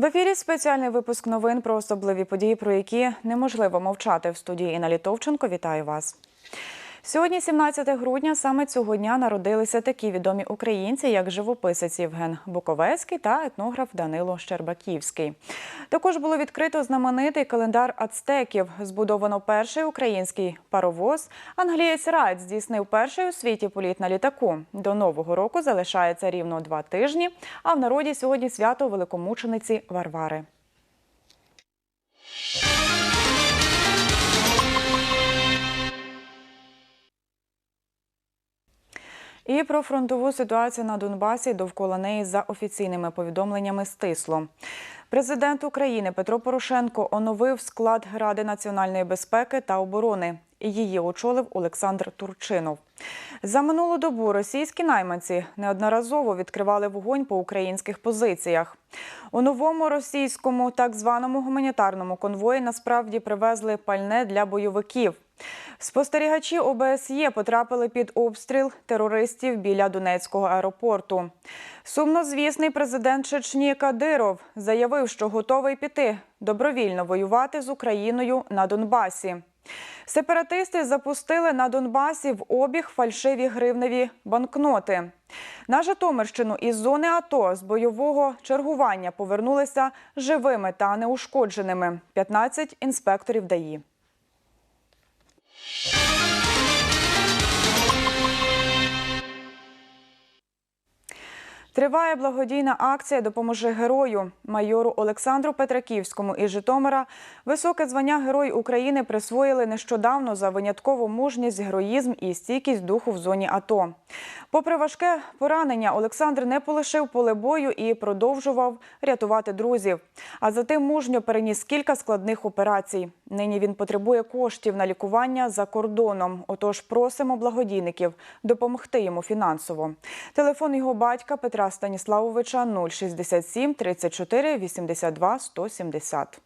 В ефірі спеціальний випуск новин про особливі події, про які неможливо мовчати в студії Інна Літовченко. Вітаю вас. Сьогодні, 17 грудня, саме цього дня народилися такі відомі українці, як живописець Євген Буковецький та етнограф Данило Щербаківський. Також було відкрито знаменитий календар ацтеків. Збудовано перший український паровоз. Англієць Райт здійснив перший у світі політ на літаку. До нового року залишається рівно два тижні. А в народі сьогодні свято великомучениці Варвари. І про фронтову ситуацію на Донбасі довкола неї за офіційними повідомленнями стисло. Президент України Петро Порошенко оновив склад Ради національної безпеки та оборони. Її очолив Олександр Турчинов. За минулу добу російські найманці неодноразово відкривали вогонь по українських позиціях. У новому російському так званому гуманітарному конвої насправді привезли пальне для бойовиків. Спостерігачі ОБСЄ потрапили під обстріл терористів біля Донецького аеропорту. Сумнозвісний президент Чечні Кадиров заявив, що готовий піти добровільно воювати з Україною на Донбасі. Сепаратисти запустили на Донбасі в обіг фальшиві гривневі банкноти. На Житомирщину із зони АТО з бойового чергування повернулися живими та неушкодженими. 15 інспекторів ДАІ. Триває благодійна акція Допоможи герою майору Олександру Петраківському із Житомира. Високе звання Герой України присвоїли нещодавно за виняткову мужність, героїзм і стійкість духу в зоні АТО. Попри важке поранення, Олександр не полишив поле бою і продовжував рятувати друзів. А затим мужньо переніс кілька складних операцій. Нині він потребує коштів на лікування за кордоном. Отож, просимо благодійників допомогти йому фінансово. Телефон його батька Петра Станіславовича 067 34 82 170.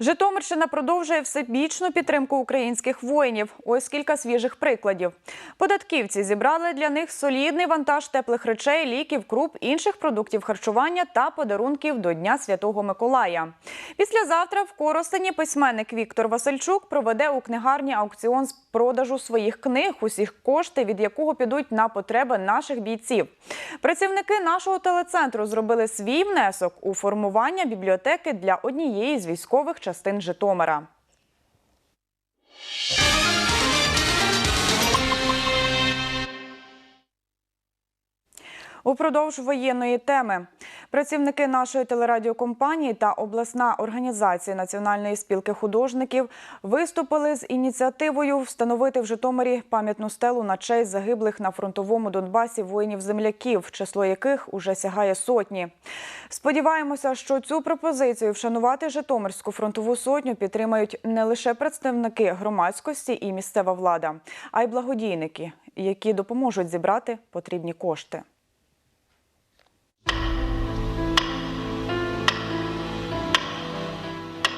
Житомирщина продовжує всебічну підтримку українських воїнів. Ось кілька свіжих прикладів. Податківці зібрали для них солідний вантаж теплих речей, ліків, круп, інших продуктів харчування та подарунків до Дня Святого Миколая. Післязавтра в Коростені письменник Віктор Васильчук проведе у книгарні аукціон з продажу своїх книг, усіх кошти від якого підуть на потреби наших бійців. Працівники нашого телецентру зробили свій внесок у формування бібліотеки для однієї з військових частин Житомира. Упродовж воєнної теми працівники нашої телерадіокомпанії та обласна організація Національної спілки художників виступили з ініціативою встановити в Житомирі пам'ятну стелу на честь загиблих на фронтовому Донбасі воїнів-земляків, число яких уже сягає сотні. Сподіваємося, що цю пропозицію вшанувати Житомирську фронтову сотню підтримають не лише представники громадськості і місцева влада, а й благодійники, які допоможуть зібрати потрібні кошти.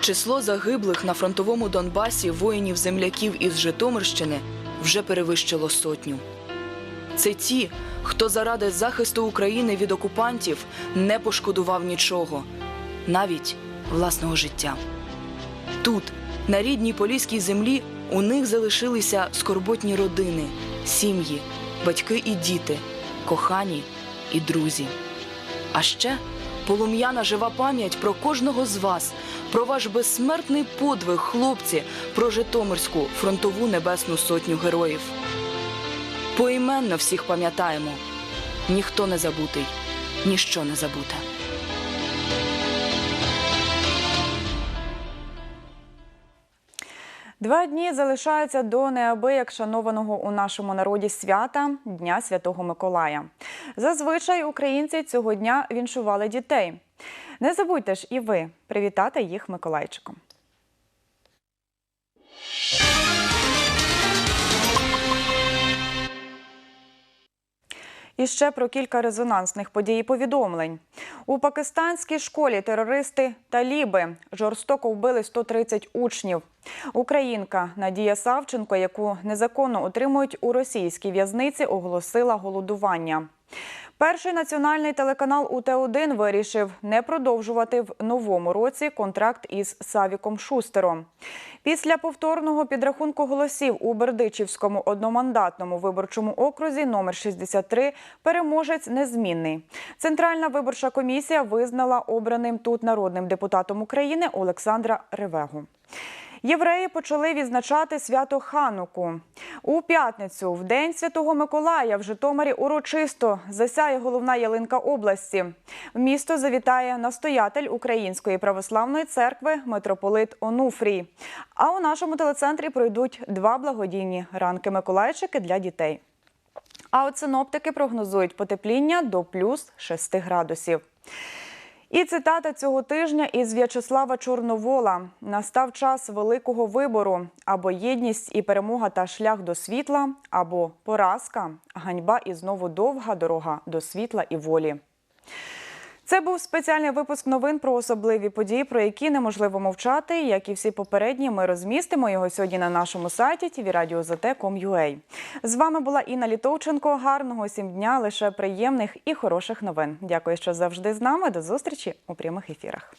Число загиблих на фронтовому Донбасі воїнів-земляків із Житомирщини вже перевищило сотню. Це ті, хто заради захисту України від окупантів не пошкодував нічого, навіть власного життя. Тут, на рідній поліській землі, у них залишилися скорботні родини, сім'ї, батьки і діти, кохані і друзі. А ще полум'яна жива пам'ять про кожного з вас, про ваш безсмертний подвиг, хлопці, про Житомирську фронтову небесну сотню героїв. Поіменно всіх пам'ятаємо. Ніхто не забутий, ніщо не забуте. Два дні залишаються до неабияк шанованого у нашому народі свята Дня Святого Миколая. Зазвичай українці цього дня віншували дітей. Не забудьте ж і ви привітати їх Миколайчиком. І ще про кілька резонансних подій і повідомлень. У пакистанській школі терористи таліби жорстоко вбили 130 учнів. Українка Надія Савченко, яку незаконно утримують у російській в'язниці, оголосила голодування. Перший національний телеканал УТ-1 вирішив не продовжувати в новому році контракт із Савіком Шустером. Після повторного підрахунку голосів у Бердичівському одномандатному виборчому окрузі номер 63 переможець незмінний. Центральна виборча комісія визнала обраним тут народним депутатом України Олександра Ревегу. Євреї почали відзначати свято Хануку. У п'ятницю, в день Святого Миколая, в Житомирі урочисто засяє головна ялинка області. В місто завітає настоятель Української православної церкви митрополит Онуфрій. А у нашому телецентрі пройдуть два благодійні ранки Миколайчики для дітей. А от синоптики прогнозують потепління до плюс 6 градусів. І цитата цього тижня із В'ячеслава Чорновола: настав час великого вибору або єдність і перемога та шлях до світла, або поразка, ганьба і знову довга дорога до світла і волі. Це був спеціальний випуск новин про особливі події, про які неможливо мовчати. Як і всі попередні, ми розмістимо його сьогодні на нашому сайті tvradio.zt.com.ua. З вами була Інна Літовченко. Гарного сім дня, лише приємних і хороших новин. Дякую, що завжди з нами. До зустрічі у прямих ефірах.